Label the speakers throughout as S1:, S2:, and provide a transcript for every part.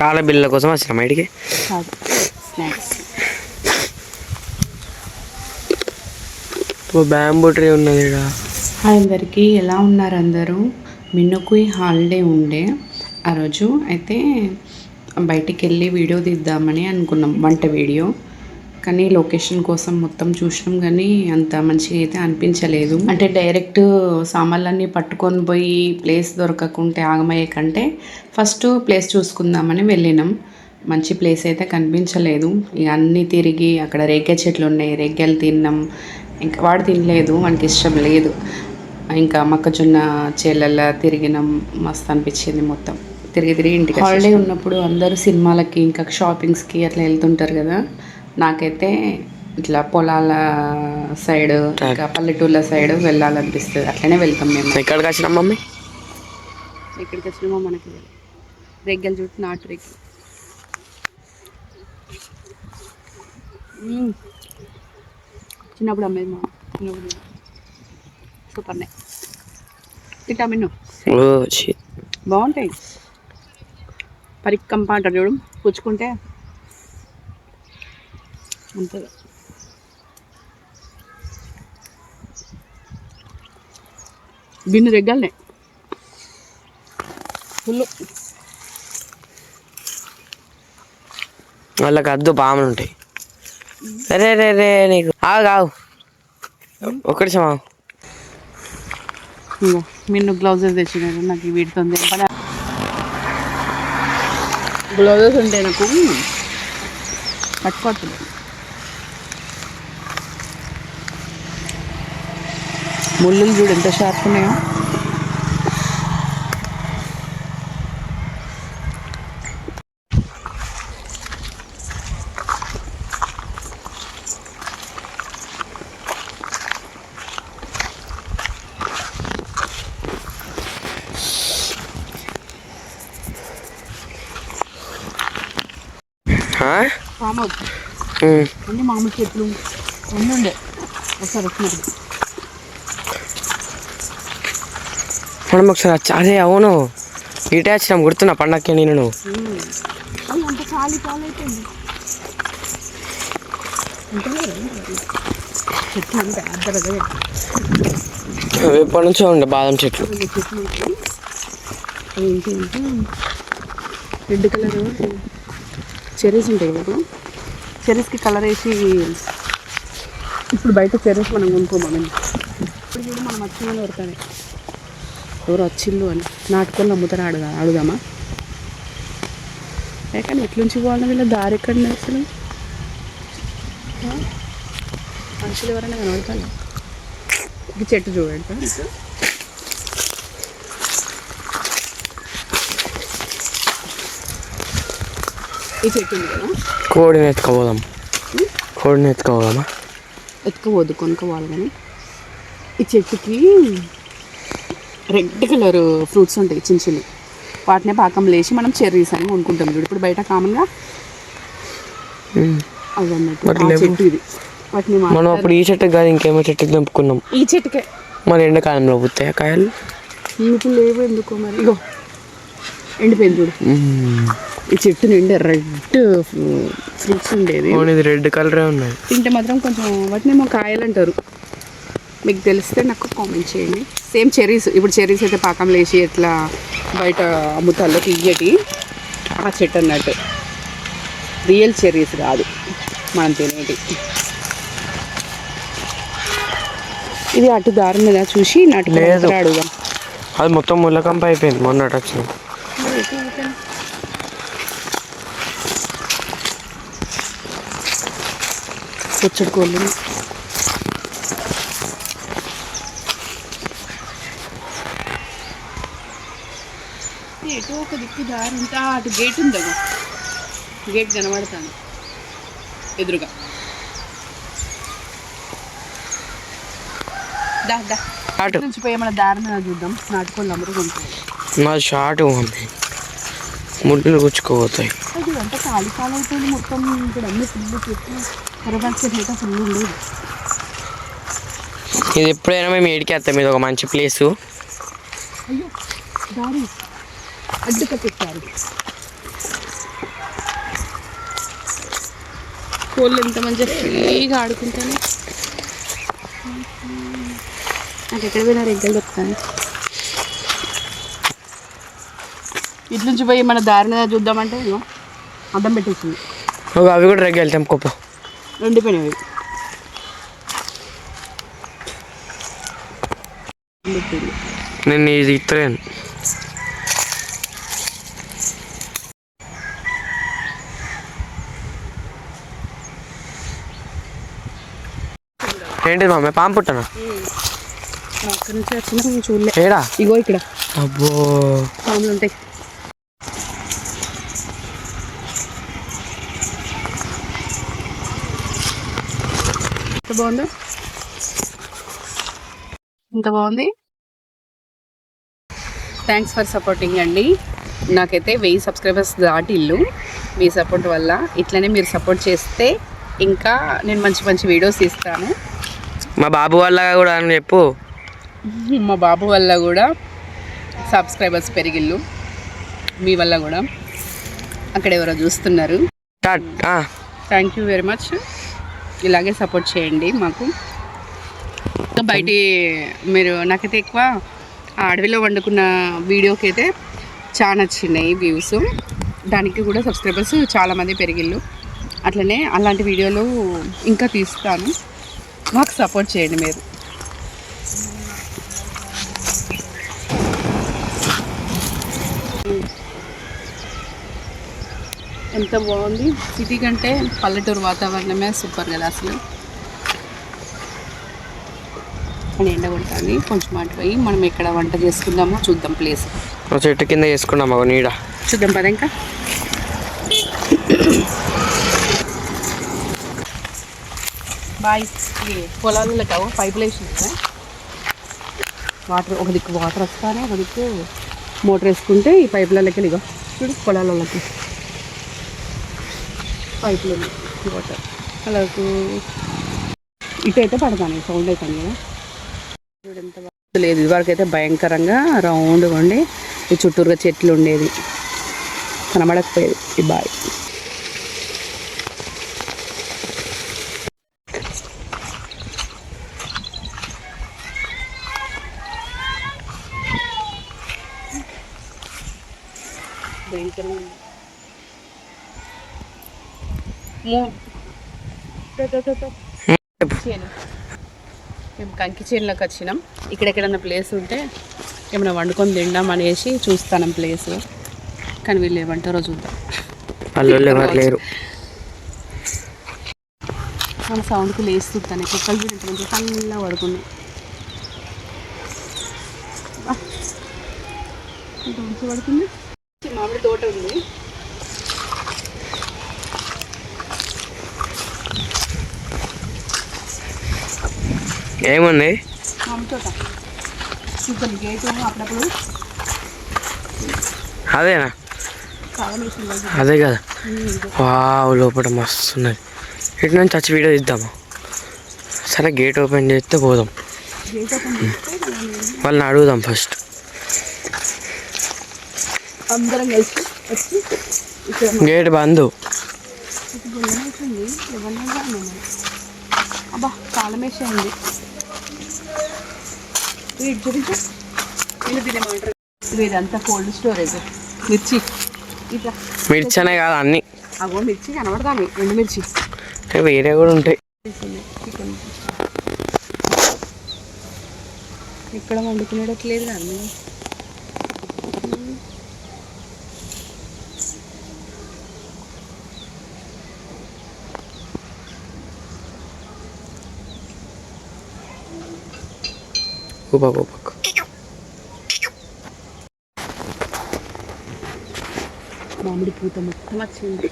S1: కాల బిళ్ళ కోసం వచ్చినాం బయటికి
S2: స్నాక్స్.
S1: బ్యాంబూ ట్రీ ఉన్నది ఇక్కడ
S2: హాయ్ అందరికీ ఎలా ఉన్నారు అందరూ? మిన్నుకు ఈ హాలిడే ఉండే. ఆ రోజు అయితే బయటికి వెళ్ళి వీడియో తీద్దామని అనుకున్నాం వంట వీడియో. కానీ లొకేషన్ కోసం మొత్తం చూసినాం కానీ అంత మంచిగా అయితే అనిపించలేదు. అంటే డైరెక్ట్ సామాన్లన్నీ పట్టుకొని పోయి ప్లేస్ దొరకకుంటే ఆగమయ్యే కంటే ఫస్ట్ ప్లేస్ చూసుకుందామని వెళ్ళినాం. మంచి ప్లేస్ అయితే కనిపించలేదు. ఇక అన్నీ తిరిగి అక్కడ రేగ్గాయ చెట్లు ఉన్నాయి రేగ్గాయలు తిన్నాం. ఇంకా వాడు తినలేదు వానికి ఇష్టం లేదు. ఇంకా మొక్కజొన్న చేలల్లో తిరిగినాం. మస్తు అనిపించింది మొత్తం. తిరిగి తిరిగి ఇంటికి హాలిడే ఉన్నప్పుడు అందరూ సినిమాలకి ఇంకా షాపింగ్స్కి అట్లా వెళ్తుంటారు కదా. నాకైతే ఇట్లా పొలాల సైడ్ ఇంకా పల్లెటూర్ల సైడ్ వెళ్ళాలనిపిస్తుంది. అట్లనే వెళ్తాం మేము.
S1: ఎక్కడికి వచ్చినాం మమ్మీ?
S2: ఎక్కడికి వచ్చినామో మనకి రెగ్గలు చుట్టూ నాటు రెగ్గి. చిన్నప్పుడు అమ్మేది మా చిన్నప్పుడు. సూపర్నే
S1: shit.
S2: బాగుంటాయి. పరికంప అంటారు చూడు పుచ్చుకుంటే అంతే. బిన్ను రెగ్గలనే. ఫుల్
S1: వాళ్ళకి అద్దు పాములు ఉంటాయి. రే రే రే నీకు. ఆగు ఆగు. ఒక్కడి సమా
S2: మిన్ను గ్లౌజెస్ తెచ్చినారు. నాకు వీటితో పని. గ్లౌజెస్ ఉంటే నాకు పట్టుకోవట్లేదు. ముళ్ళులు చూడు ఎంత షార్ప్ ఉన్నాయో. మామూలు చెట్లు అన్నీ ఉండే. ఒకసారి వచ్చినప్పుడు.
S1: మనం ఒకసారి అదే అవును ఇటే వచ్చినాం గుర్తున్నా పండక్కి నేను ఎప్పటి నుంచో ఉండే బాదం చెట్లు
S2: రెడ్ కలర్ చెరీస్ ఉంటాయి కదా చెరీస్కి కలర్ వేసి ఇప్పుడు బయట చెరీస్ మనం కొనుక్కోమని ఇప్పుడు మనం వచ్చిన దొరకాలి ఎవరు వచ్చిల్లు అని. నాటుకొని అమ్ముతారా అడుగా అడుగుదామా? కానీ ఎట్లుంచి పోవాలి వీళ్ళ దారి ఎక్కడ అసలు? మనుషులు ఎవరైనా కనబడతాను ఈ చెట్టు చూడండి ఈ చెట్టు ఉంది కదా?
S1: కోడిని ఎత్తుకోపోదాం. కోడిని ఎత్తుకోపోదామా?
S2: ఎత్తుకోవద్దు కొనుక్కోవాలి కానీ. ఈ చెట్టుకి రెడ్ కలర్ ఫ్రూట్స్ ఉంటాయి చిన్న చిన్నవి వాటినే పాకం లేచి మనం చెర్రీస్ అని కొనుక్కుంటాం చూడు. ఇప్పుడు బయట కామన్గా అవి అన్నట్టు. చెట్టు ఇది. వాటిని
S1: మనం అప్పుడు ఈ చెట్టుకి కాదు ఇంకేమో చెట్టుకి తెంపుకున్నాం
S2: ఈ చెట్టుకే.
S1: మరి ఎండాకాలంలో పుత్తాయి కాయలు?
S2: ఇప్పుడు లేవు ఎందుకో మరి? ఇగో ఎండిపోయింది చూడు. ఈ చెట్టు నిండా రెడ్ ఫ్రూట్స్ ఉండేది
S1: ఇది రెడ్ కలరే ఉన్నది.
S2: తింటే మాత్రం కొంచెం వాటినేమో కాయలు అంటారు. మీకు తెలిస్తే నాకు కామెంట్ చేయండి. సేమ్ చెరీస్ ఇప్పుడు చెరీస్ అయితే పాకం లేచి ఎట్లా బయట అమ్ముతాల్లో తీయటి. ఆ చెట్టు అన్నట్టు. రియల్ చెరీస్ కాదు మనం తినేటి. ఇది అటు దారి మీద చూసి నాటు. అడుగుదాం.
S1: అది మొత్తం ముళ్ళకంప అయిపోయింది మొన్నటి వచ్చింది.
S2: పుచ్చడి కోళ్ళు ఎటు ఒక దిక్కు దారి ఇంకా అటు గేట్ ఉంది అగో. గేట్ కనబడతాను ఎదురుగా. దా దా.
S1: అటు
S2: నుంచి పోయి మన చూద్దాం. నాటుకోళ్ళు
S1: నా షార్ట్ మమ్మీ. ముళ్ళు గుచ్చుకోపోతాయి.
S2: అది అంతా ఖాళీ ఖాళీ అయిపోయింది మొత్తం ఇక్కడ అన్ని ఫుల్ చెట్లు. కరబాక్ చెట్లు అయితే ఫుల్ ఉండేది
S1: ఇది ఎప్పుడైనా మేము ఏడికి వస్తాం ఇది ఒక మంచి ప్లేసు
S2: అయ్యో దారి. అడ్డుక పెట్టారు కోళ్ళు ఎంత మంచిగా ఫ్రీగా ఆడుకుంటాను. నాకు ఎక్కడ పోయినా రెగ్గలు చెప్తాను ఇటు నుంచి పోయి మన దారిన చూద్దామంటే ఇదిగో అద్దం పెట్టేసింది.
S1: అవి కూడా రెగ్గి వెళ్తాం కొప్ప
S2: ఎండిపోయినవి.
S1: నేను ఇది ఇత్తలేను. ఏంటిది మమ్మీ పాము పుట్టనా
S2: అక్కడి నుంచి వచ్చినా చూడలే
S1: ఏడా?
S2: ఇగో ఇక్కడ.
S1: అబ్బో.
S2: పాములు ఉంటాయి ఎంత బాగుందో? ఎంత బాగుంది? థ్యాంక్స్ ఫర్ సపోర్టింగ్ అండి. నాకైతే వెయ్యి సబ్స్క్రైబర్స్ దాటి ఇల్లు. మీ సపోర్ట్ వల్ల ఇట్లనే మీరు సపోర్ట్ చేస్తే ఇంకా నేను మంచి మంచి వీడియోస్ ఇస్తాను
S1: మా బాబు వాళ్ళ కూడా అని చెప్పు.
S2: మా బాబు వల్ల కూడా సబ్స్క్రైబర్స్ పెరిగిల్లు మీ వల్ల కూడా. అక్కడ ఎవరో చూస్తున్నారు. థ్యాంక్ యూ వెరీ మచ్ ఇలాగే సపోర్ట్ చేయండి మాకు. బయటి మీరు నాకైతే ఎక్కువ ఆ అడవిలో వండుకున్న వీడియోకి అయితే చాలా నచ్చినాయి వ్యూస్ దానికి కూడా సబ్స్క్రైబర్స్ చాలామంది పెరిగిళ్ళు. అట్లనే అలాంటి వీడియోలు ఇంకా తీస్తాను. మాకు సపోర్ట్ చేయండి మీరు. ఎంత బాగుంది? సిటీ కంటే పల్లెటూరు వాతావరణమే సూపర్ కదా అసలు. అని ఎండ కొడుతుంది. కొంచెం అటు పోయి మనం ఎక్కడ వంట చేసుకుందామో చూద్దాం ప్లేస్.
S1: చెట్టు కింద ఒక నీడ.
S2: చూద్దాం పద ఇంకా. బాయ్ పొలాల్లో కావు పైపులు వేసి వాటర్ ఒక దిక్కు వాటర్ వస్తానే ఒక దిక్కు మోటార్ వేసుకుంటే ఈ పైపులకి ఇగో చూడు పొలాలకి పైపులు వాటర్. అలాకు ఇటైతే అయితే పడతాను సౌండ్ అవుతాను కదా చూడంత లేదు ఇదివరకైతే అయితే భయంకరంగా రౌండ్గా ఉండి ఈ చుట్టూరుగా చెట్లు ఉండేది కనబడకపోయేది ఈ బాయ్ భయంకరంగా ఉంది. మూ- తో, తో, తో, తో. చేను మేము కంకి చేనులోకి వచ్చినాం. ఇక్కడెక్కడన్నా ప్లేస్ ఉంటే ఏమైనా వండుకొని తిందాం అనేసి చూస్తాను ప్లేస్ కానీ వీళ్ళు ఏమంటారో చూద్దాం.
S1: వాళ్ళు
S2: మన సౌండ్కి లేస్తుంటాను కుక్కలు మంచిగా చల్లగా పడుకున్నాయి. బా. మామిడి తోట ఉంది.
S1: ఏముంది?
S2: మామిడి తోట. చూద్దాం గేట్ అప్పుడప్పుడు
S1: అదేనా? అదే కదా. వావ్ లోపల మస్తు ఉన్నది. ఇటు నుంచి వచ్చి వీడియో తీద్దాము. సరే గేట్ ఓపెన్ చేస్తే పోదాం. వాళ్ళని అడుగుదాం ఫస్ట్
S2: అందరం కలిసి వచ్చి ఇక్కడ
S1: గేట్ బంద్.
S2: అబ్బా కాలం వేసేయండి ఇదంతా కోల్డ్ స్టోరేజ్ మిర్చి. ఇట్లా.
S1: మిర్చి అనే కాదు అన్ని.
S2: అగో మిర్చి కనబడతాను ఎండు మిర్చి.
S1: వేరే కూడా ఉంటాయి.
S2: ఇక్కడ వండుకునేటట్లేదు కానీ
S1: ఊపా ఊపకు
S2: మామిడి పూత మొత్తం వచ్చింది.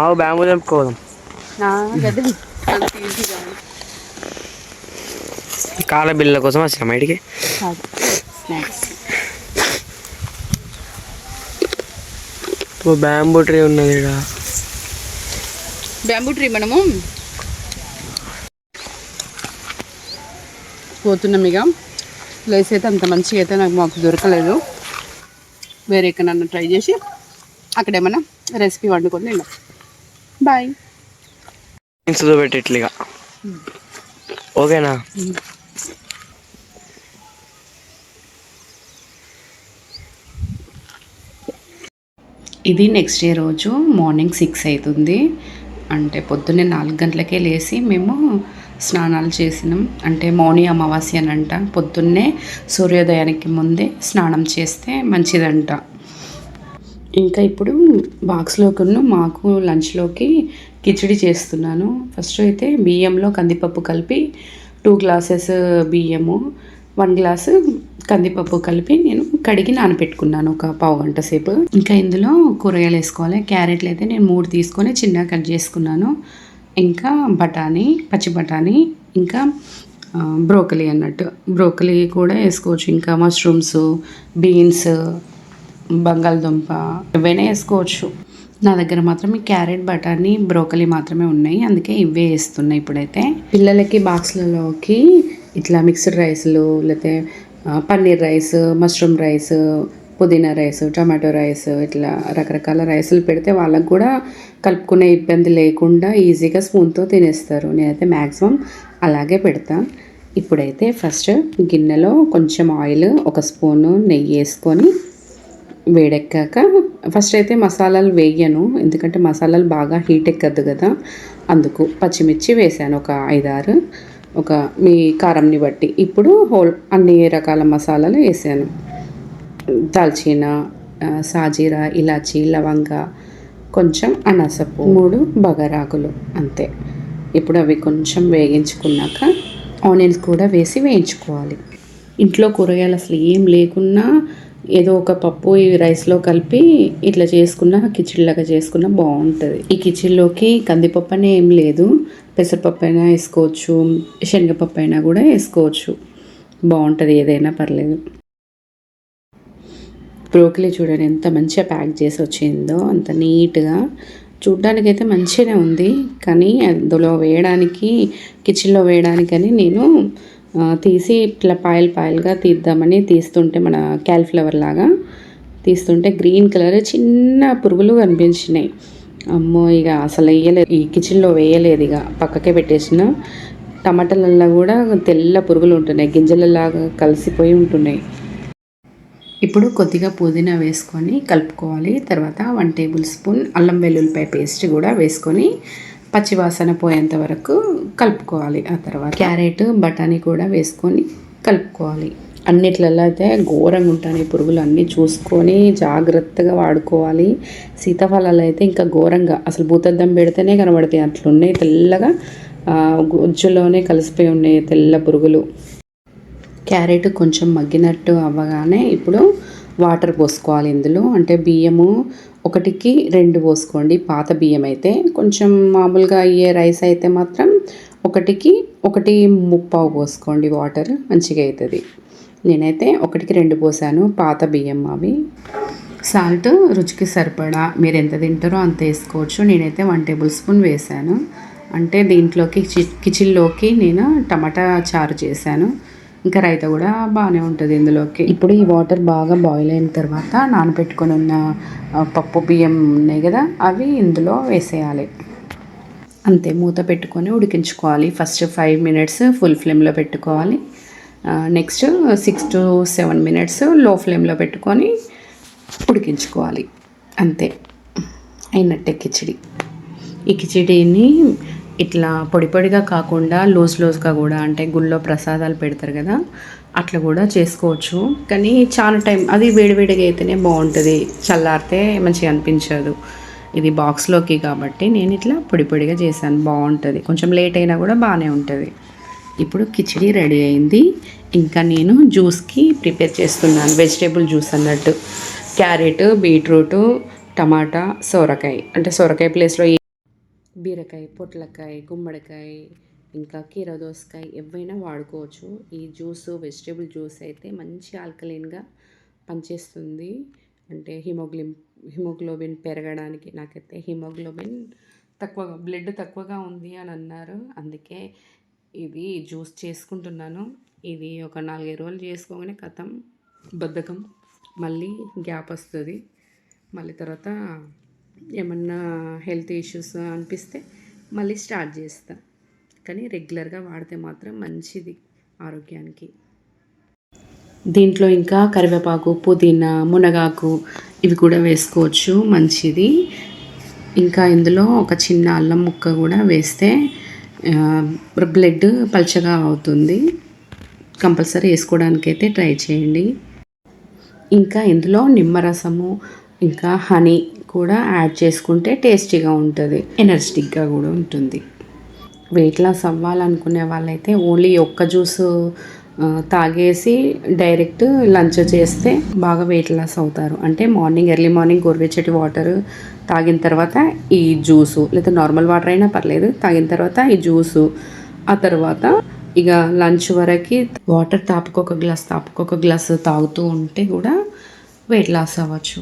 S1: ఆవు బ్యాంబు తెంపుకోదాం. కాళ్ళ బిల్ల కోసం వచ్చినాం బయటికి ఓ బ్యాంబూ ట్రీ ఉన్నది ఇక్కడ
S2: బ్యాంబూ ట్రీ మనము పోతున్నాం ఇక. ప్లేస్ అయితే అంత మంచిగా అయితే నాకు మాకు దొరకలేదు. వేరే ఎక్కడన్నా ట్రై చేసి అక్కడ ఏమన్నా రెసిపీ వండుకొని తిందాం. బాయ్.
S1: పెట్టేట్లుగా. ఓకేనా?
S2: ఇది నెక్స్ట్ డే రోజు మార్నింగ్ సిక్స్ అవుతుంది. అంటే పొద్దున్నే నాలుగు గంటలకే లేచి మేము స్నానాలు చేసినాం. అంటే మౌని అమావాస్య అని అంట. పొద్దున్నే సూర్యోదయానికి ముందే స్నానం చేస్తే మంచిదంట. ఇంకా ఇప్పుడు బాక్స్లోకి మాకు లంచ్లోకి కిచిడి చేస్తున్నాను. ఫస్ట్ అయితే బియ్యంలో కందిపప్పు కలిపి టూ గ్లాసెస్ బియ్యము వన్ గ్లాసు కందిపప్పు కలిపి నేను కడిగి నానపెట్టుకున్నాను ఒక పావు గంట సేపు. ఇంకా ఇందులో కూరగాయలు వేసుకోవాలి. క్యారెట్లు అయితే నేను మూడు తీసుకొని చిన్నగా కట్ చేసుకున్నాను. ఇంకా బఠానీ పచ్చి బఠానీ ఇంకా బ్రోకలీ అన్నట్టు. బ్రోకలీ కూడా వేసుకోవచ్చు. ఇంకా మష్రూమ్స్ బీన్స్ బంగాళదుంప ఇవైనా వేసుకోవచ్చు. నా దగ్గర మాత్రం ఈ క్యారెట్ బఠానీ బ్రోకలీ మాత్రమే ఉన్నాయి. అందుకే ఇవే వేస్తున్నాయి ఇప్పుడైతే. పిల్లలకి బాక్స్లలోకి ఇట్లా మిక్స్డ్ రైస్లు లేకపోతే పన్నీర్ రైస్ మష్రూమ్ రైస్ పుదీనా రైస్ టమాటో రైస్ ఇట్లా రకరకాల రైసులు పెడితే వాళ్ళకు కూడా కలుపుకునే ఇబ్బంది లేకుండా ఈజీగా స్పూన్తో తినేస్తారు. నేనైతే మ్యాక్సిమం అలాగే పెడతా. ఇప్పుడైతే ఫస్ట్ గిన్నెలో కొంచెం ఆయిల్ ఒక స్పూను నెయ్యి వేసుకొని వేడెక్కాక ఫస్ట్ అయితే మసాలాలు వేయను ఎందుకంటే మసాలాలు బాగా హీట్ ఎక్కద్దు కదా. అందుకు పచ్చిమిర్చి వేసాను ఒక ఐదారు ఒక మీ కారంని బట్టి. ఇప్పుడు హోల్ అన్ని రకాల మసాలాలు వేసాను. దాల్చిన సాజీరా ఇలాచి లవంగ కొంచెం అనసపు మూడు బగరాకులు అంతే. ఇప్పుడు అవి కొంచెం వేగించుకున్నాక ఆనియన్స్ కూడా వేసి వేయించుకోవాలి. ఇంట్లో కూరగాయలు అసలు ఏం లేకున్నా ఏదో ఒక పప్పు ఈ రైస్లో కలిపి ఇట్లా చేసుకున్న కిచిడిలాగా చేసుకున్న బాగుంటుంది. ఈ కిచిడిలోకి కందిపప్పు అనే ఏం లేదు. పెసరపప్పు అయినా వేసుకోవచ్చు శనగపప్పు అయినా కూడా వేసుకోవచ్చు. బాగుంటుంది ఏదైనా పర్లేదు. బ్రోకలీ చూడండి ఎంత మంచిగా ప్యాక్ చేసి వచ్చిందో అంత నీట్గా. చూడ్డానికి అయితే మంచిగానే ఉంది కానీ అందులో వేయడానికి కిచెన్లో వేయడానికని నేను తీసి ఇట్లా పాయలు పాయలుగా తీద్దామని తీస్తుంటే మన క్యాలిఫ్లవర్ లాగా తీస్తుంటే గ్రీన్ కలర్ చిన్న పురుగులు కనిపించినాయి. అమ్మో ఇక అసలు వేయలేదు ఈ కిచెన్లో వేయలేదు ఇక పక్కకే పెట్టేసిన. టమాటాలల్లో కూడా తెల్ల పురుగులు ఉంటున్నాయి గింజలలాగా కలిసిపోయి ఉంటున్నాయి. ఇప్పుడు కొద్దిగా పుదీనా వేసుకొని కలుపుకోవాలి. తర్వాత వన్ టేబుల్ స్పూన్ అల్లం వెల్లుల్లిపాయ పేస్ట్ కూడా వేసుకొని పచ్చివాసన పోయేంత వరకు కలుపుకోవాలి. ఆ తర్వాత క్యారెట్ బఠానీ కూడా వేసుకొని కలుపుకోవాలి. అన్నిట్లలో అయితే ఘోరంగా ఉంటాయి పురుగులు. అన్నీ చూసుకొని జాగ్రత్తగా వాడుకోవాలి. సీతాఫలాలు అయితే ఇంకా ఘోరంగా. అసలు భూతద్దం పెడితేనే కనబడతాయి. అట్లున్నాయి తెల్లగా గుజ్జులోనే కలిసిపోయి ఉన్నాయి తెల్ల పురుగులు. క్యారెట్ కొంచెం మగ్గినట్టు అవ్వగానే ఇప్పుడు వాటర్ పోసుకోవాలి ఇందులో. అంటే బియ్యము ఒకటికి రెండు పోసుకోండి. పాత బియ్యం అయితే కొంచెం మామూలుగా అయ్యే రైస్ అయితే మాత్రం ఒకటికి ఒకటి ముప్పావు పోసుకోండి వాటర్ మంచిగా అవుతుంది నేనైతే ఒకటికి రెండు పోసాను పాత బియ్యం అవి. సాల్ట్ రుచికి సరిపడా. మీరు ఎంత తింటారో అంత వేసుకోవచ్చు. నేనైతే వన్ టేబుల్ స్పూన్ వేసాను. అంటే దీంట్లోకి చి- నేను టమాటా చారు చేశాను. ఇంకా రైత కూడా బాగానే ఉంటుంది ఇందులోకి. ఇప్పుడు ఈ వాటర్ బాగా బాయిల్ అయిన తర్వాత నానబెట్టుకొని ఉన్న పప్పు బియ్యం ఉన్నాయి కదా అవి ఇందులో వేసేయాలి. అంతే మూత పెట్టుకొని ఉడికించుకోవాలి. ఫస్ట్ ఫైవ్ మినిట్స్ ఫుల్ ఫ్లేమ్లో పెట్టుకోవాలి. నెక్స్ట్ సిక్స్ టు సెవెన్ మినిట్స్లో ఫ్లేమ్లో పెట్టుకొని ఉడికించుకోవాలి. అంతే అయినట్టే కిచిడి. ఈ కిచిడిని ఇట్లా పొడి పొడిగా కాకుండా లూజ్ లూజ్గా కూడా అంటే గుళ్ళో ప్రసాదాలు పెడతారు కదా అట్లా కూడా చేసుకోవచ్చు. కానీ చాలా టైం అది వేడివేడిగా అయితేనే బాగుంటుంది. చల్లారితే మంచిగా అనిపించదు. ఇది బాక్స్లోకి కాబట్టి నేను ఇట్లా పొడి పొడిగా చేశాను బాగుంటుంది. కొంచెం లేట్ అయినా కూడా బాగానే ఉంటుంది. ఇప్పుడు కిచిడి రెడీ అయింది. ఇంకా నేను జ్యూస్కి ప్రిపేర్ చేస్తున్నాను. వెజిటేబుల్ జ్యూస్ అన్నట్టు. క్యారెట్ బీట్రూట్ టమాటా సొరకాయ. అంటే సొరకాయ ప్లేస్లో ఏ- బీరకాయ పొట్లకాయ గుమ్మడికాయ ఇంకా కీర దోసకాయ ఏవైనా వాడుకోవచ్చు. ఈ జ్యూస్ వెజిటేబుల్ జ్యూస్ అయితే మంచి ఆల్కలైన్గా పనిచేస్తుంది. అంటే హిమోగ్లిన్ హిమోగ్లోబిన్ పెరగడానికి నాకైతే హిమోగ్లోబిన్ తక్కువగా బ్లడ్ తక్కువగా ఉంది అని అన్నారు. అందుకే ఇది జ్యూస్ చేసుకుంటున్నాను. ఇది ఒక నాలుగైదు రోజులు చేసుకోగానే కథం బద్ధకం మళ్ళీ గ్యాప్ వస్తుంది. మళ్ళీ తర్వాత ఏమన్నా హెల్త్ ఇష్యూస్ అనిపిస్తే మళ్ళీ స్టార్ట్ చేస్తా. కానీ రెగ్యులర్గా వాడితే మాత్రం మంచిది ఆరోగ్యానికి. దీంట్లో ఇంకా కరివేపాకు పుదీనా మునగాకు ఇవి కూడా వేసుకోవచ్చు మంచిది. ఇంకా ఇందులో ఒక చిన్న అల్లం ముక్క కూడా వేస్తే బ్లడ్ పల్చగా అవుతుంది. కంపల్సరీ వేసుకోవడానికి అయితే ట్రై చేయండి. ఇంకా ఇందులో నిమ్మరసము ఇంకా హనీ కూడా యాడ్ చేసుకుంటే టేస్టీగా ఉంటుంది. ఎనర్జెటిక్గా కూడా ఉంటుంది. వెయిట్ లాస్ అవ్వాలనుకునే వాళ్ళైతే ఓన్లీ ఒక్క జ్యూస్ తాగేసి డైరెక్ట్ లంచ్ చేస్తే బాగా వెయిట్ లాస్ అవుతారు. అంటే మార్నింగ్ ఎర్లీ మార్నింగ్ గోరువెచ్చటి వాటర్ తాగిన తర్వాత ఈ జ్యూసు లేదా నార్మల్ వాటర్ అయినా పర్లేదు తాగిన తర్వాత ఈ జ్యూసు ఆ తర్వాత ఇక లంచ్ వరకు వాటర్ తాపుకొక గ్లాస్ తాపుకొక గ్లాస్ తాగుతూ ఉంటే కూడా వెయిట్ లాస్ అవ్వచ్చు.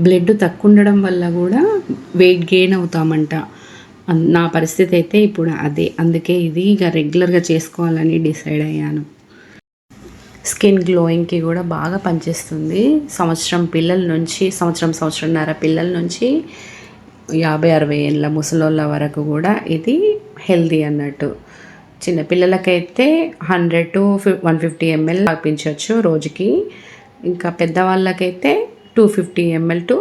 S2: బ్లడ్ తక్కువ ఉండడం వల్ల కూడా వెయిట్ గెయిన్ అవుతామంట. నా పరిస్థితి అయితే ఇప్పుడు అదే. అందుకే ఇది ఇక రెగ్యులర్గా చేసుకోవాలని డిసైడ్ అయ్యాను. స్కిన్ గ్లోయింగ్కి కూడా బాగా పనిచేస్తుంది. సంవత్సరం పిల్లల నుంచి సంవత్సరం సంవత్సరంన్నర పిల్లల నుంచి యాభై అరవై ఏళ్ళ ముసలోళ్ళ వరకు కూడా ఇది హెల్దీ అన్నట్టు. చిన్నపిల్లలకైతే hundred to one fifty ml తాపించవచ్చు రోజుకి. ఇంకా పెద్దవాళ్ళకైతే two fifty ml to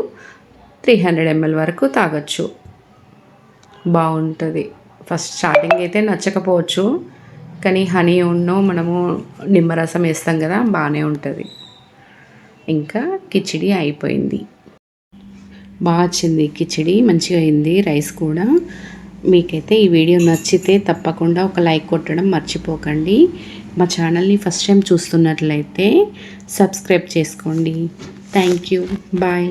S2: three hundred ml వరకు తాగొచ్చు. బాగుంటుంది. ఫస్ట్ స్టార్టింగ్ అయితే నచ్చకపోవచ్చు. కానీ హనీ ఉన్నో మనము నిమ్మరసం వేస్తాం కదా బాగానే ఉంటుంది. ఇంకా కిచిడి అయిపోయింది. బాగా వచ్చింది కిచిడి మంచిగా అయింది రైస్ కూడా. మీకైతే ఈ వీడియో నచ్చితే తప్పకుండా ఒక లైక్ కొట్టడం మర్చిపోకండి. మా ఛానల్ని ఫస్ట్ టైం చూస్తున్నట్లయితే సబ్స్క్రైబ్ చేసుకోండి. Thank you bye